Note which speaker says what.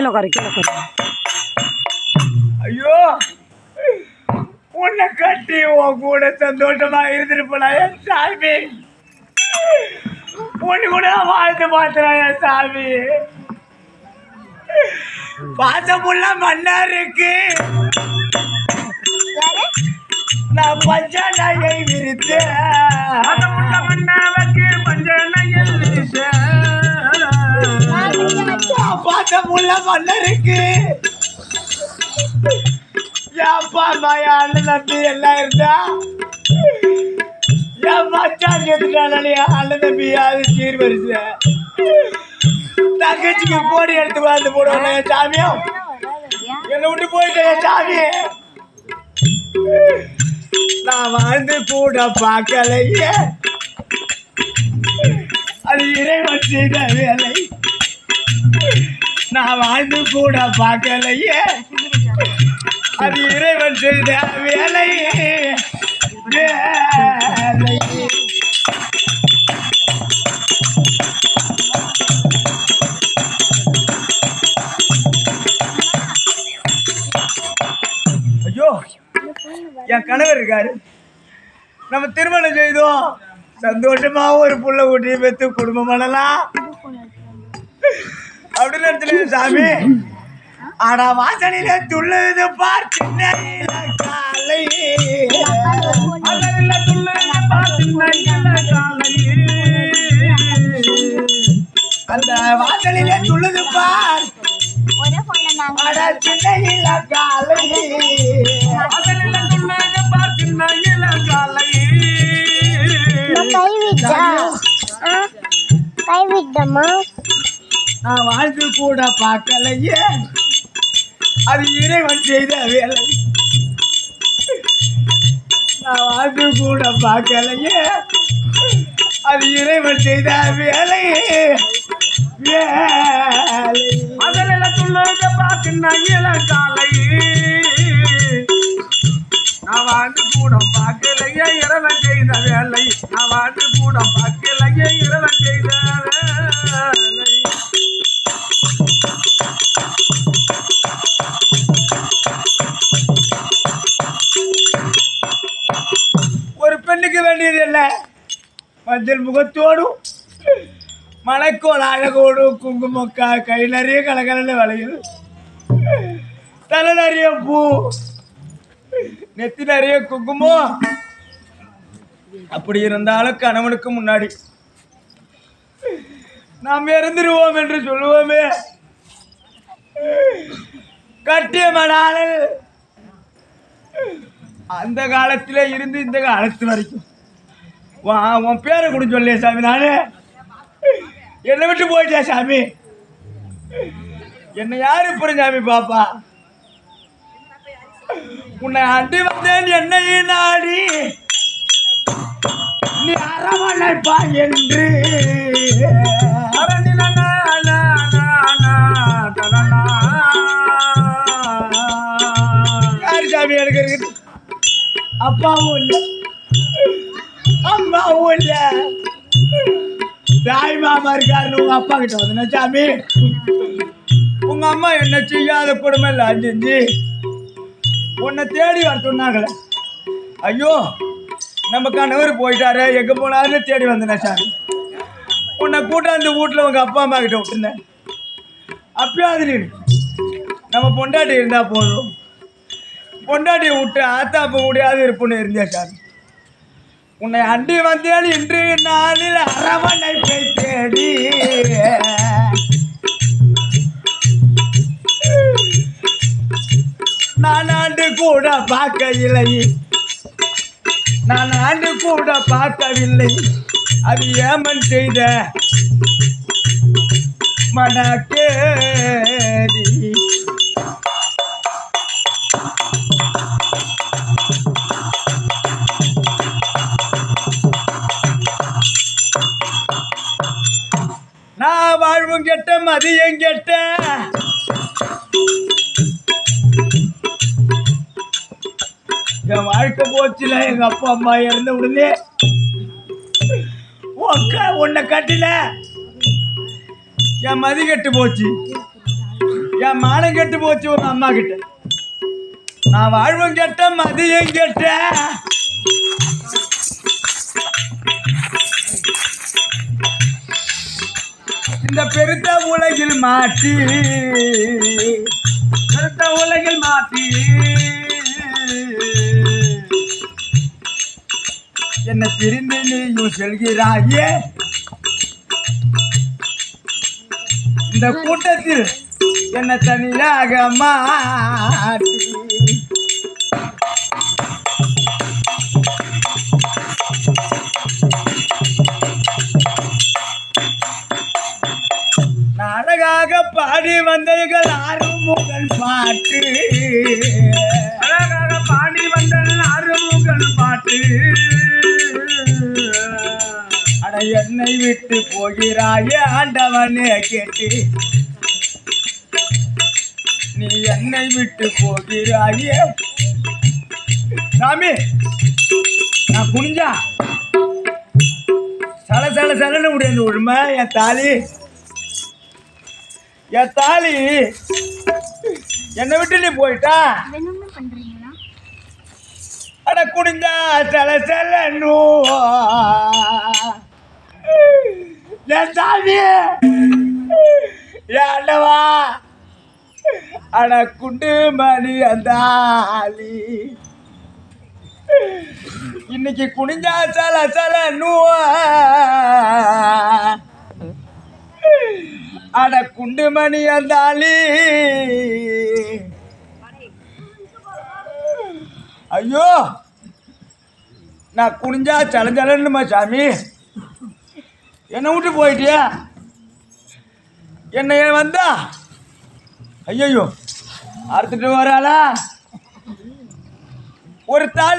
Speaker 1: கீழே உட்காரு கீழே உட்காரு.
Speaker 2: ஐயோ! உன்னை கட்டி உன் கூட சந்தோஷமா இருந்துட்டு போலாம் என் சாமி? உன்னை கூட வாழ்ந்து பார்த்துறேன் என் சாமி? பாசமுள்ள மண்ணா இருக்கு நான் பஞ்ச நகை விரித்தேன். பாசமுள்ள மன்னருக்கு. ஏப்பா மாயா அண்ணன் தம்பி எல்லாம் இருந்தா? என் மச்சான் செத்துட்டாலே அண்ணன் தம்பி அது சீர் வரிசை தங்கச்சிக்கு கோடி எடுத்து வாழ்ந்து போடுவாங்க என் சாமியும் என்னை விட்டு போயிட்டேன் சாமி. நான் வாழ்ந்து கூட பார்க்கலையே. அது இறைவன் செய்த வேலை. நான் வாழ்ந்து கூட பார்க்கலையே. அது இறைவன் செய்த வேலை வேலை ஐயோ என் கணவர் இருக்காரு. நம்ம திருமணம் செய்தோம். சந்தோஷமாக ஒரு புள்ள ஊட்டி பெற்று குடும்பம் பண்ணலாம். அப்படின்னு நினைச்சல சாமி. ஆனா வாசலில துள்ளுது பார் சின்ன காலை அகலில துள்ளுது பார் சின்ன காலை அந்த வாசலில துள்ளுது பார். சின்ன காலை அகலில துள்ளுது பார் சின்ன காலை
Speaker 3: கைவிட்டா கைவிட்டமா
Speaker 2: நான் வாழ்ந்து கூட பார்க்கலையே. அது இறைவன் செய்த வேலை. நான் வாழ்ந்து கூட பார்க்கலையே. அது இறைவன் செய்த வேலை. வேலை. அதில் பார்த்து பார்க்கின்ற இளங்காலை. நான் வாழ்ந்து கூட பார்க்கலையே இறைவன் செய்த வேலை. நான் வாழ்ந்து கூட பார்க்கலையே இறைவன் செய்த ஒரு வேண்டியது என்ன? மஞ்சள் முகத்தோடும் மலைக்கோள் அழகோடும் குங்குமக்கா கை நிறைய கலகலன்னு வளையுது. தலை நிறைய பூ நெத்தி நிறைய குங்குமம். அப்படி இருந்தாலும் கணவனுக்கு முன்னாடி நாம் இறந்துருவோம் என்று சொல்லுவோமே. கட்டிய மணாளல் அந்த காலத்தில் இருந்து இந்த காலத்து வரைக்கும். வா- உன் பேரை கூட சொல்லிய சாமி நான். என்னை விட்டு போயிட்டேன் சாமி. என்னை யாரு இப்போ சாமி பாப்பா? உன்னை அண்டி வந்தேன் என்னை நாடி. நீ அரவணைப்பா என்று. அப்பாவும் இல்லை. அம்மாவும் இல்லை. தாய் மாமா இருக்காருன்னு உங்க அப்பா கிட்ட வந்து சாமி? உங்க அம்மா என்ன செய்யாத குடும்பம் எல்லாம் அஞ்சு உன்னை தேடி வர சொன்னாங்களே. ஐயோ நம்ம கணவர் போயிட்டாரு எங்க போனாருன்னு தேடி வந்தேன் சாமி? உன்னை கூட்டாந்து வீட்டில் உங்க அப்பா அம்மா கிட்ட விட்டுருந்தேன். அப்பயாவது நீ நம்ம பொண்டாட்டி இருந்தா போதும். பொண்டாட்டியை விட்டு ஆத்தாப்ப முடியாது இருப்புன்னு இருந்தியா சாமி? உன்னை அண்டி வந்தேன் இன்று நாளில் அரவணை தேடி நான் ஆண்டு கூட பார்க்கவில்லை. நான் ஆண்டு கூட பார்க்கவில்லை. அது ஏமன் செய்த மனக்கே. வாழ்வும் கெட்ட மதியம் கெட்ட. என் வாழ்க்கை போச்சுல எங்க அப்பா அம்மா இறந்த உடனே. உக்கா உன்னை கட்டில. என் மதி கெட்டு போச்சு. என் மானம் கெட்டு போச்சு உங்க அம்மா கிட்ட. நான் வாழ்வும் கெட்ட மதியம் கெட்ட. இந்த பெருத்த உலகில் மாற்றி. பெருத்த உலகில் மாற்றி. என்னை பிரிந்து நீயும் செல்கிறாயே. இந்த கூட்டத்தில் என்ன தனியாக மாட்டி அழகாக பாடி வந்தீர்கள் ஆறுமுகன் பாட்டு. அழகாக பாடி வந்த ஆறுமுகன் பாட்டு. அட என்னை விட்டு போகிறாயே ஆண்டவனே கேட்டு. நீ என்னை விட்டு போகிறாயே. சாமி நான் குனிஞ்சா? சல சல சலன்னு முடியாது உண்மை என் தாலி. என் தாலி என்னை விட்டு நீ போயிட்டா? அட குடிஞ்சா சல செல்ல என் தாலி ஏண்டவா அட குண்டு மணி அந்தாலி இன்னைக்கு குனிஞ்சா சல சல அட குண்டுமணி அந்தாலி ஐயோ நான் குனிஞ்சா சலஞ்சலன்னுமா சாமி? என்னை விட்டு போயிட்டியா? என்னை வந்தா? ஐயோ அறுத்துட்டு வராளா? ஒரு தாலி